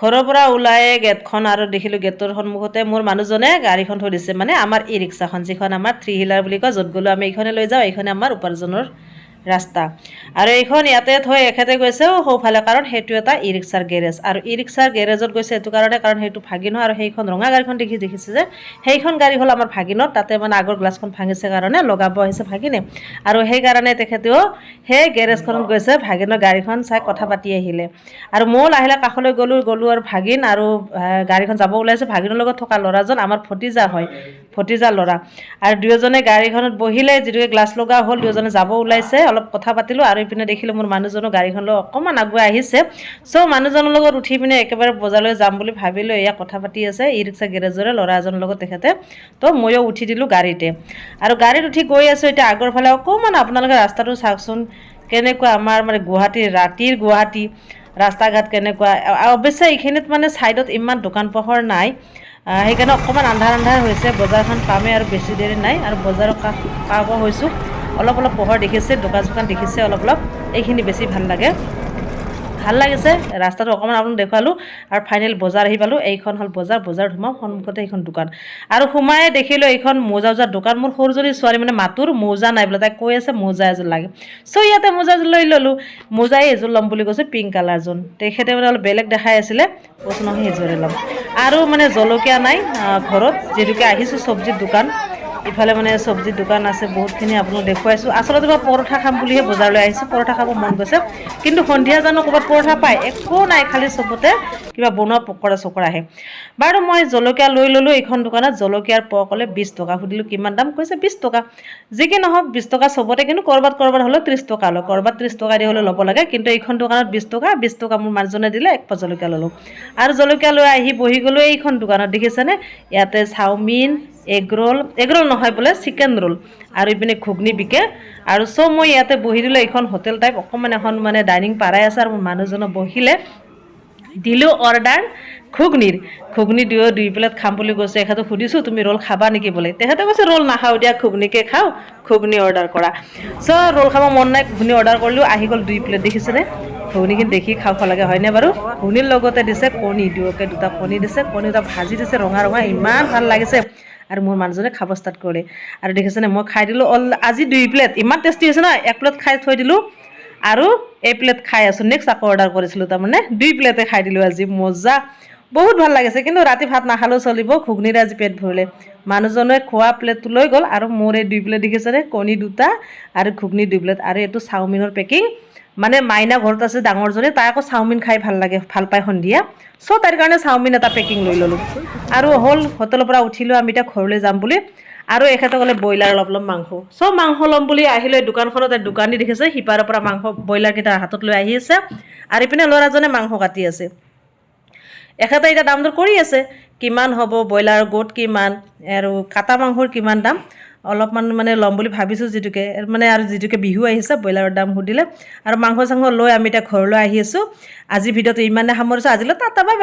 ঘৰৰ পৰা ওলাই গেটখন আৰু দেখিলোঁ গেটৰ সন্মুখতে মোৰ মানুহজনে গাড়ীখন থৈ দিছে। মানে আমাৰ ই ৰিক্সাখন যিখন আমাৰ থ্ৰী হুইলাৰ বুলি কয় য'ত গ'লেও আমি এইখনে লৈ যাওঁ এইখনে আমাৰ উপাৰ্জনৰ ৰাস্তা। আৰু এইখন ইয়াতে থৈ এখেতে গৈছে সৌফালে, কাৰণ সেইটো এটা ই ৰিক্সাৰ গেৰেজ। আৰু ই ৰিক্সাৰ গেৰেজত গৈছে এইটো কাৰণে, কাৰণ সেইটো ভাগিনৰ আৰু সেইখন ৰঙা গাড়ীখন দেখি দেখিছে যে, সেইখন গাড়ী হ'ল আমাৰ ভাগিনৰ তাতে মানে আগৰ গ্লাছখন ভাঙিছে কাৰণে, লগাব আহিছে ভাগিনে। আৰু সেইকাৰণে তেখেতেও সেই গেৰেজখনত গৈছে, ভাগিনৰ গাড়ীখন চাই কথা পাতি আহিলে। আৰু ময়ো লাহে লাহে কাষলৈ গ'লোঁ গ'লোঁ আৰু ভাগিন আৰু গাড়ীখন যাব ওলাইছে। ভাগিনৰ লগত থকা ল'ৰাজন আমাৰ ভতিজা হয়, ভতিজা ল'ৰা। আৰু দুয়োজনে গাড়ীখনত বহিলে, যিটোকে গ্লাছ লগা হ'ল, দুয়োজনে যাব ওলাইছে, অলপ কথা পাতিলোঁ আৰু ইপিনে দেখিলোঁ মোৰ মানুহজনো গাড়ীখন লৈ অকণমান আগুৱাই আহিছে। চ' মানুহজনৰ লগত উঠি পিনে একেবাৰে বজাৰলৈ যাম বুলি ভাবিলোঁ, এয়া কথা পাতি আছে, ই ৰিক্সা গেৰেজৰে, ল'ৰা এজনৰ লগত তেখেতে। তো, ময়ো উঠি দিলোঁ গাড়ীতে। আৰু গাড়ীত উঠি গৈ আছোঁ, এতিয়া আগৰ ফালে অকণমান আপোনালোকে ৰাস্তাটো চাওকচোন, কেনেকুৱা আমাৰ মানে গুৱাহাটীৰ ৰাতিৰ গুৱাহাটী ৰাস্তা ঘাট কেনেকুৱা অৱশ্যে, এইখিনিত মানে ছাইডত ইমান দোকান পোহৰ নাই। সেইকাৰণে অকণমান আন্ধাৰ আন্ধাৰ হৈছে, বজাৰখন পামেই আৰু বেছি দেৰি নাই, আৰু বজাৰৰ কাষ পাব হৈছোঁ। অলপ অলপ পোহৰ দেখিছে, দোকান চোকান দেখিছে অলপ অলপ। এইখিনি বেছি ভালো লাগে। ভালো লাগিছে, ৰাস্তাটো অকণমান আপোনাক দেখুৱালোঁ আৰু ফাইনেল বজাৰ আহি পালোঁ। এইখন হ'ল বজাৰ বজাৰ সোমাওঁ, সন্মুখতে এইখন দোকান। আৰু সোমাই দেখিলোঁ এইখন মৌজা উজাৰ দোকান। মোৰ সৰুজনী ছোৱালী মানে মাতোৰ, মৌজা নাই বোলে, তাই কৈ আছে মৌজা এযোৰ লাগে। চ' ইয়াতে মৌজা এযোৰ লৈ ল'লোঁ। মোজাই এযোৰ ল'ম বুলি কৈছোঁ, পিংক কালাৰযোৰ তেখেতে মানে অলপ বেলেগ দেখাই আছিলে, কৈছোঁ নহয় সেইযোৰে ল'ম। আৰু মানে জলকীয়া নাই ঘৰত। যিহেতুকে আহিছোঁ চব্জিৰ দোকান। ইফালে মানে চব্জিৰ দোকান আছে, বহুতখিনি আপোনাক দেখুৱাইছোঁ। আচলতে মই পৰঠা খাম বুলিহে বজাৰলৈ আহিছোঁ, পৰঠা খাব মন গৈছে। কিন্তু সন্ধিয়া জানো ক'ৰবাত পৰঠা পায়, একো নাই, খালি চবতে কিবা বনোৱা পকৰা চকৰা আহে। বাৰু মই জলকীয়া লৈ ল'লোঁ, এইখন দোকানত জলকীয়াৰ প ক'লে বিছ টকা। সুধিলোঁ, কিমান দাম? কৈছে বিছ টকা। যি কি নহওক বিছ টকা চবতে, কিন্তু ক'ৰবাত ক'ৰবাত হ'লেও ত্ৰিছ টকা লয়। ক'ৰবাত ত্ৰিছ টকা দি হ'লেও ল'ব লাগে, কিন্তু এইখন দোকানত বিছ টকা বিছ টকা মোৰ মানুহজনে দিলে, এক জলকীয়া ল'লোঁ। আৰু জলকীয়া লৈ আহি বহি গ'লোঁ এইখন দোকানত, দেখিছেনে? ইয়াতে chowmein egg roll egg roll নহয় বোলে চিকেন ৰোল আৰু ইপিনে ঘুগনি বিকে। আৰু চ' মই ইয়াতে বহি দিলোঁ এইখন হোটেল টাইপ অকণমান এখন মানে ডাইনিং পাৰাই আছে আৰু মোৰ মানুহজনে বহিলে। দিলোঁ অৰ্ডাৰ ঘুগনিৰ। ঘুগনি দুয়ো দুই প্লেট খাম বুলি কৈছে। এখেতক সুধিছোঁ, তুমি ৰোল খাবা নেকি বোলে? তেখেতে কৈছে ৰোল নাখাওঁ দিয়া, ঘুগনিকে খাওঁ, ঘুগনি অৰ্ডাৰ কৰা। চ' ৰোল খাব মন নাই, ঘুগনি অৰ্ডাৰ কৰিলোঁ, আহি গ'ল দুই প্লেট দেখিছেনে ঘুগনিখিনি দেখি খাব লাগে হয়নে বাৰু? ঘুগনিৰ লগতে দিছে কণী, দুয়োকে দুটা কণী দিছে, কণী দুটা ভাজি দিছে, ৰঙা ৰঙা, ইমান ভালো লাগিছে। আৰু মোৰ মানুহজনে খাব ষ্টাৰ্ট কৰিলে আৰু দেখিছেনে, মই খাই দিলোঁ অল আজি দুই প্লেট ইমান টেষ্টি হৈছে ন, এক প্লেট খাই থৈ দিলোঁ। আৰু এই প্লেট খাই আছোঁ নেক্সট আকৌ অৰ্ডাৰ কৰিছিলোঁ, তাৰমানে দুই প্লেটে খাই দিলোঁ আজি, মজা। বহুত ভালো লাগিছে, কিন্তু ৰাতি ভাত নাখালেও চলিব, ঘুগনিৰে আজি পেট ভৰিলে। মানুহজনে খোৱা প্লেটটো লৈ গ'ল, আৰু মোৰ এই দুই প্লেট দেখিছেনে, কণী দুটা আৰু ঘুগনি দুই প্লেট আৰু এইটো চাওমিনৰ পেকিং মানে মাইনা ঘৰত আছে ডাঙৰজনী তাই আকৌ চাওমিন খাই ভালো লাগে, ভালো পায় সন্ধিয়া। চ' তাইৰ কাৰণে চাওমিন এটা পেকিং লৈ ল'লোঁ। আৰু হ'ল হোটেলৰ পৰা উঠিলোঁ, আমি এতিয়া ঘৰলৈ যাম বুলি। আৰু এখেতে ক'লে ব্ৰইলাৰ অলপ ল'ম মাংস। চ' মাংস ল'ম বুলি আহিলোঁ দোকানখনত দোকানী দেখিছে, সিপাৰৰ পৰা মাংস ব্ৰইলাৰকেইটা হাতত লৈ আহি আছে। আৰু ইপিনে ল'ৰাজনে মাংস কাটি আছে। এখেতে এতিয়া দাম দৰ কৰি আছে। কিমান হ'ব, ব্ৰইলাৰৰ গোট কিমান, আৰু কাটা মাংসৰ কিমান দাম? অলপমান মানে ল'ম বুলি ভাবিছোঁ যিটোকে মানে আৰু যিটোকে বিহু আহিছে, ব্ৰইলাৰৰ দাম সুধিলে। আৰু মাংস চাংস লৈ আমি এতিয়া ঘৰলৈ আহি আছোঁ। আজি ভিডিঅ'টো ইমানে সামৰিছোঁ, আজিলৈ টাটা বাই